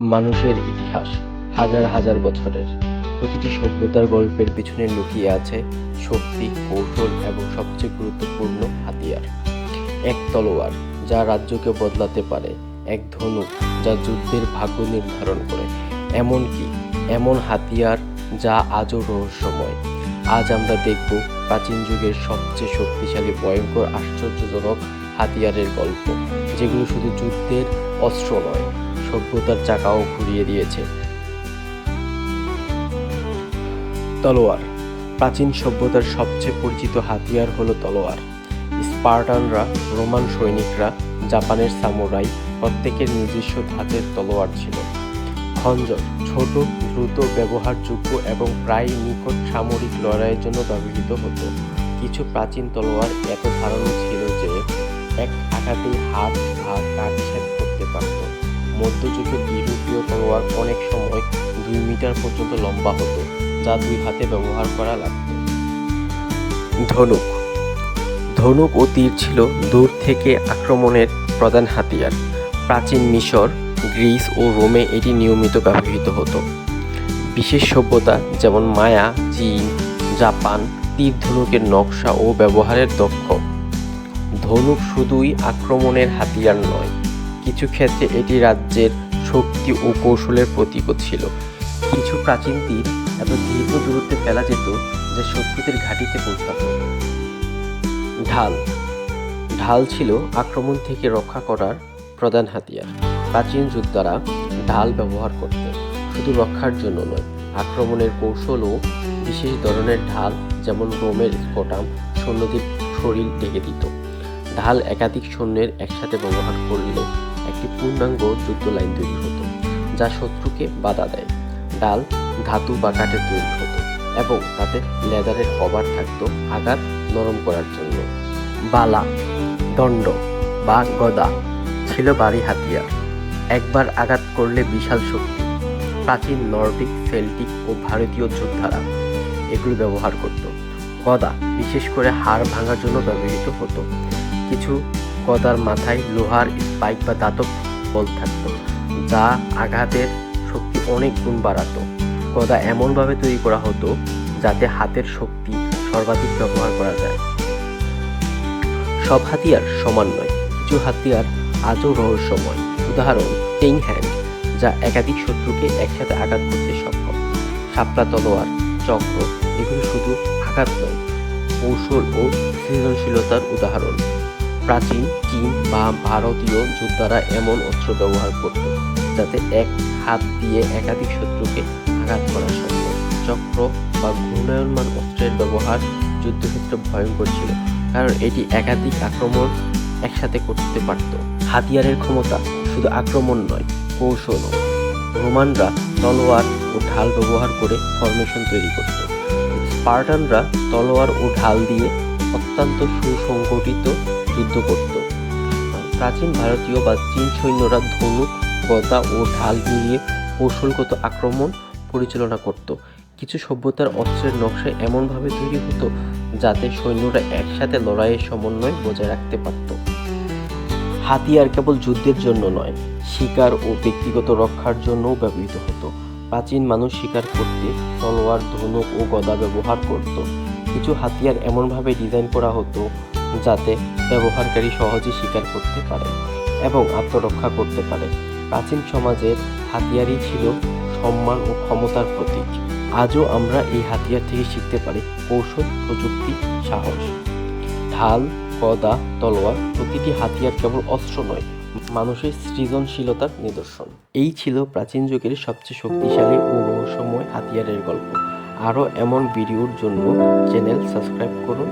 মানুষের ইতিহাস হাজার হাজার বছরের। প্রতিটি সভ্যতার গল্পের পিছনে লুকিয়ে আছে শক্তি, কৌশল এবং সবচেয়ে গুরুত্বপূর্ণ হাতিয়ার। এক তলোয়ার যা রাজ্যকে বদলাতে পারে, এক ধনুক যা যুদ্ধের ভাগ্য নির্ধারণ করে। এমনকি এমন হাতিয়ার যা আজও রহস্যময়। আজ আমরা দেখব প্রাচীন যুগের সবচেয়ে শক্তিশালী, ভয়ঙ্কর, আশ্চর্যজনক হাতিয়ারের গল্প, যেগুলো শুধু যুদ্ধের অস্ত্র নয় সভ্যতার চাকাও ঘুরিয়ে দিয়েছে। তলোয়ার। প্রাচীন সভ্যতার সবচেয়ে পরিচিত হাতিয়ার হলো তলোয়ার। স্পার্টানরা, রোমান সৈনিকরা, জাপানের সামুরাই প্রত্যেকের নিজস্ব ধাতের তলোয়ার ছিল। খঞ্জর, ছোট, দ্রুত ব্যবহারযোগ্য এবং প্রায় নিকট সামরিক লড়াইয়ের জন্য ব্যবহৃত হতো। কিছু প্রাচীন তলোয়ার এত ধারণা ছিল যে এক আঘাতেই হাত বা কাটছেদ করতে পারত। মধ্যযুগের ইউরোপীয় তলোয়ার অনেক সময় দুই মিটার পর্যন্ত লম্বা হতো, যা দুই হাতে ব্যবহার করা লাগত। ধনুক। ধনুক ও তীর ছিল দূর থেকে আক্রমণের প্রধান হাতিয়ার। প্রাচীন মিশর, গ্রিস ও রোমে এটি নিয়মিত ব্যবহৃত হতো। বিশেষ সভ্যতা যেমন মায়া, চীন, জাপান, তীর ধনুকের নকশা ও ব্যবহারের দক্ষ। ধনুক শুধুই আক্রমণের হাতিয়ার নয় কিছু ক্ষেত্রে এটি রাজ্যের শক্তি ও কৌশলের প্রতীকও ছিল। কিছু প্রাচীন তীর এত দীর্ঘ দূরত্বে ফেলা যেত যে শত্রুদের ঘাঁটিতে পৌঁছাত। ঢাল। ঢাল ছিল আক্রমণ থেকে রক্ষা করার প্রধান হাতিয়ার। প্রাচীন যোদ্ধারা ঢাল ব্যবহার করতেন শুধু রক্ষার জন্য নয়, আক্রমণের কৌশল ও বিশেষ ধরনের ঢাল যেমন রোমের স্ফোটাম সৈন্যদের শরীর ঢেকে দিত। ঢাল একাধিক সৈন্যের একসাথে ব্যবহার করলে একটি পূর্ণাঙ্গ যুদ্ধ লাইন তৈরি হতো, যা শত্রুকে বাধা দেয়। ডাল, ধাতু বা কাঠের তৈরি হতো এবং তাতে লেদারের কভার থাকতো আঘাত নরম করার জন্য। বালা, দণ্ড বা গদা ছিল বাড়ি হাতিয়ার। একবার আঘাত করলে বিশাল শক্তি, প্রাচীন নর্ডিক, সেল্টিক ও ভারতীয় যোদ্ধারা এগুলো ব্যবহার করত। গদা বিশেষ করে হাড় ভাঙার জন্য ব্যবহৃত হতো। কিছু গদার মাথায় লোহার স্পাইক বা দাতব বল থাকত, যা আঘাতের শক্তি অনেক গুণ বাড়াতো। গদা এমনভাবে তৈরি করা হতো যাতে হাতের শক্তি সর্বাধিক ব্যবহার করা যায়। সব হাতিয়ার সমান নয়, কিছু হাতিয়ার আজও রহস্যময়। উদাহরণ টেং হ্যান্ড, যা একাধিক শত্রুকে একসাথে আঘাত করতে সক্ষম। শাপলা তলোয়ার, চক্র, এগুলো শুধু আঘাত নয়, কৌশল ও সৃজনশীলতার উদাহরণ। প্রাচীন চীন বা ভারতীয় যোদ্ধারা এমন অস্ত্র ব্যবহার করত, যাতে এক হাত দিয়ে একাধিক শত্রুকে আঘাত করা সম্ভব। চক্র বা ঘূর্ণায়নমান অস্ত্রের ব্যবহার যুদ্ধক্ষেত্রে ভয়ঙ্কর ছিল, কারণ এটি একাধিক আক্রমণ একসাথে করতে পারত। হাতিয়ারের ক্ষমতা শুধু আক্রমণ নয়, কৌশলও। রোমানরা তলোয়ার ও ঢাল ব্যবহার করে ফরমেশন তৈরি করত। স্পার্টানরা তলোয়ার ও ঢাল দিয়ে অত্যন্ত সুসংগঠিত যুদ্ধ করত প্রাচীন ভারতীয় বা চীন সৈন্যরা ধনুক, গদা ও ঢাল মিলিয়ে কৌশলগত আক্রমণ পরিচালনা করত। কিছু সভ্যতার অস্ত্রের নকশা এমনভাবে তৈরি হতো যাতে সৈন্যরা একসাথে লড়াইয়ের সমন্বয় বজায় রাখতে পারত। হাতিয়ার কেবল যুদ্ধের জন্য নয়, শিকার ও ব্যক্তিগত রক্ষার জন্যও ব্যবহৃত হতো। প্রাচীন মানুষ শিকার করতে, তলোয়ার, ধনুক ও গদা ব্যবহার করত। কিছু হাতিয়ার এমনভাবে ডিজাইন করা হতো যাতে ব্যবহারকারী সহজে শিকার করতে পারে এবং আত্মরক্ষা করতে পারে। প্রাচীন সমাজের হাতিয়ারই ছিল সম্মান ও ক্ষমতার প্রতীক। আজও আমরা এই হাতিয়ার থেকে শিখতে পারি কৌশল, প্রযুক্তি, সাহস। ঢাল গদা তলোয়ার প্রতিটি হাতিয়ার কেবল অস্ত্র নয়, মানুষের সৃজনশীলতার নিদর্শন। এই ছিল প্রাচীন যুগের সবচেয়ে শক্তিশালী ও রহস্যময় হাতিয়ারের গল্প। আরও এমন ভিডিওর জন্য চ্যানেল সাবস্ক্রাইব করুন।